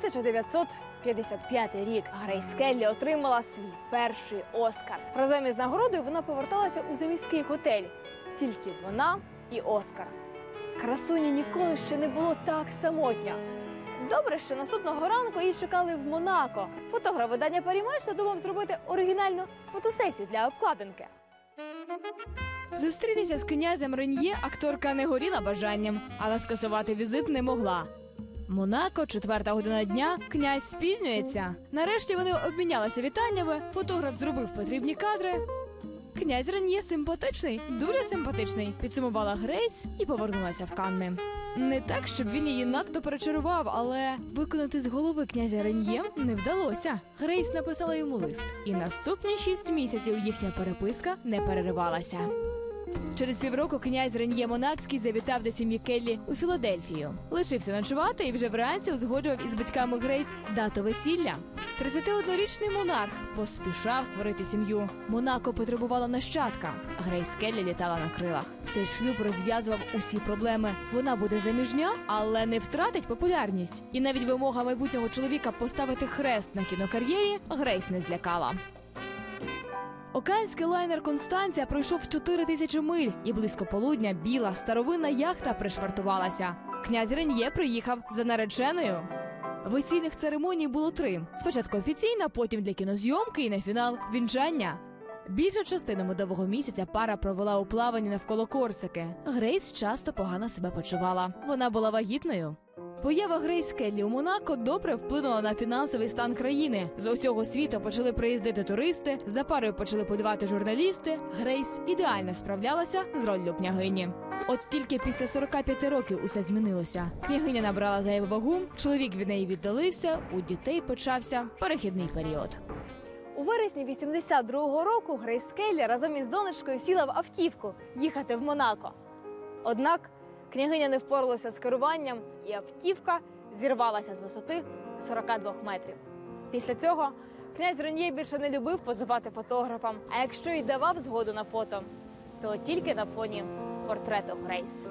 1955 рік Грейс Келлі отримала свій перший Оскар. Разом із нагородою вона поверталася у заміський готель. Тільки вона і Оскар. Красуні ніколи ще не було так самотньо. Добре, що наступного ранку її чекали в Монако. Фотограф видання Парімеш думав зробити оригінальну фотосесію для обкладинки. Зустрітися з князем Рен'є акторка не горіла бажанням, але скасувати візит не могла. Монако, четверта година дня, князь спізнюється. Нарешті вони обмінялися вітаннями. Фотограф зробив потрібні кадри. Князь Рен'є симпатичний, дуже симпатичний. Підсумувала Грейс і повернулася в Канни. Не так, щоб він її надто перечарував, але виконати з голови князя Рен'є не вдалося. Грейс написала йому лист, і наступні шість місяців їхня переписка не переривалася. Через півроку князь Рен'є Монакський завітав до сім'ї Келлі у Філадельфію. Лишився ночувати і вже вранці узгоджував із батьками Грейс дату весілля. 31-річний монарх поспішав створити сім'ю. Монако потребувала нащадка. Грейс Келлі літала на крилах. Цей шлюб розв'язував усі проблеми. Вона буде заміжня, але не втратить популярність. І навіть вимога майбутнього чоловіка поставити хрест на кінокар'єрі Грейс не злякала. Океанський лайнер Констанція пройшов 4 тисячі миль, і близько полудня біла старовинна яхта пришвартувалася. Князь Рен'є приїхав за нареченою. Весільних церемоній було три: спочатку офіційна, потім для кінозйомки і на фінал вінчання. Більшу частину медового місяця пара провела у плаванні навколо Корсики. Грейс часто погано себе почувала. Вона була вагітною. Поява Грейс Келлі у Монако добре вплинула на фінансовий стан країни. З усього світу почали приїздити туристи, за парою почали подавати журналісти. Грейс ідеально справлялася з роллю княгині. От тільки після 45 років усе змінилося. Княгиня набрала зайву вагу, чоловік від неї віддалився, у дітей почався перехідний період. У вересні 82-го року Грейс Келлі разом із донечкою сіла в автівку їхати в Монако. Однак княгиня не впоралася з керуванням, і автівка зірвалася з висоти 42 метрів. Після цього князь Рен'є більше не любив позувати фотографам. А якщо й давав згоду на фото, то тільки на фоні портрету Грейс.